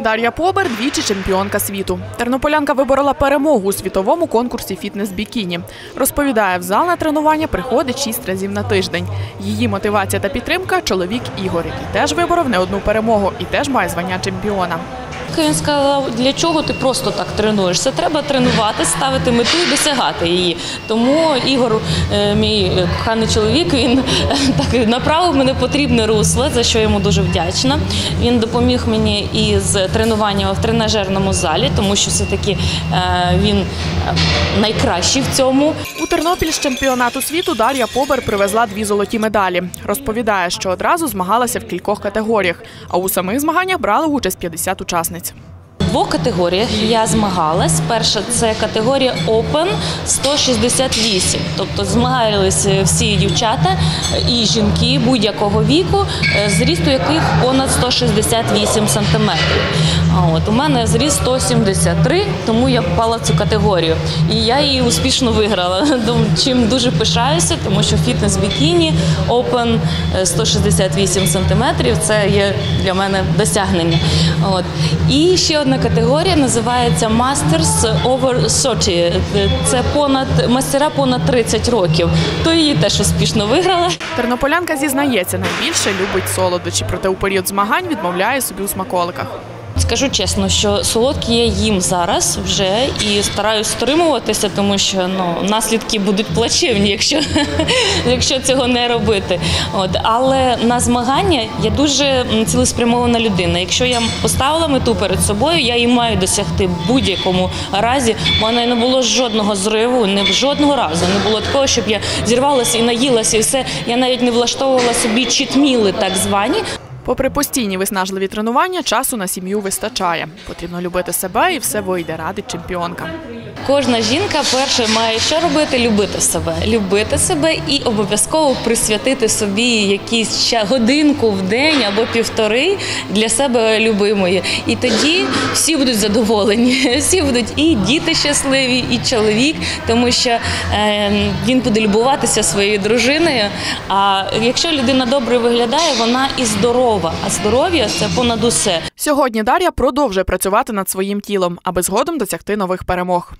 Дар'я Побер двічі чемпіонка світу. Тернополянка виборола перемогу у світовому конкурсі фітнес-бікіні. Розповідає, в зал на тренування приходить шість разів на тиждень. Її мотивація та підтримка чоловік Ігор, який теж виборов не одну перемогу і теж має звання чемпіона. Він сказав, для чого ти просто так тренуєшся? Треба тренувати, ставити мету і досягати її. Тому Ігор, е, мій коханий чоловік, він е, так направив мене потрібне русло, за що йому дуже вдячна. Він допоміг мені із тренуванням в тренажерному залі, тому що все-таки е, він найкращий в цьому. У Тернопіль з чемпіонату світу Дар'я Побер привезла дві золоті медалі. Розповідає, що одразу змагалася в кількох категоріях, а у самих змаганнях брали участь 50 учасниць. В двох категоріях я змагалась. Перша це категорія Open 168. Тобто змагалися всі дівчата і жінки будь-якого віку, е, зрісту яких понад 168 сантиметрів. А от у мене зріст 173, тому я впала в цю категорію. І я її успішно виграла. Чим дуже пишаюся, тому що фітнес бікіні Open е, 168 сантиметрів це є для мене досягнення. От. І ще одна категорія називається Masters Over 30. Це понад мастера понад 30 років. То її теж успішно виграла. Тернополянка зізнається, найбільше любить солодощі, проте у період змагань відмовляє собі у смаколиках. Скажу чесно, що солодкі я їм зараз вже і стараюсь стримуватися, тому що ну наслідки будуть плачевні, якщо, якщо цього не робити. От але на змагання я дуже цілеспрямована людина. Якщо я поставила мету перед собою, я її маю досягти в будь-якому разі. У мене не було жодного зриву, не жодного разу не було такого, щоб я зірвалася і наїлася, і все. Я навіть не влаштовувала собі читміли, так звані. Попри постійні виснажливі тренування, часу на сім'ю вистачає. Потрібно любити себе і все вийде, радить чемпіонка. Кожна жінка перше має що робити? Любити себе, любити себе і обов'язково присвятити собі якісь ще годинку в день або півтори для себе любимої. І тоді всі будуть задоволені, всі будуть і діти щасливі, і чоловік, тому що е, він буде любуватися своєю дружиною. А якщо людина добре виглядає, вона і здорова. А здоров'я це понад усе. Сьогодні Дар'я продовжує працювати над своїм тілом, аби згодом досягти нових перемог.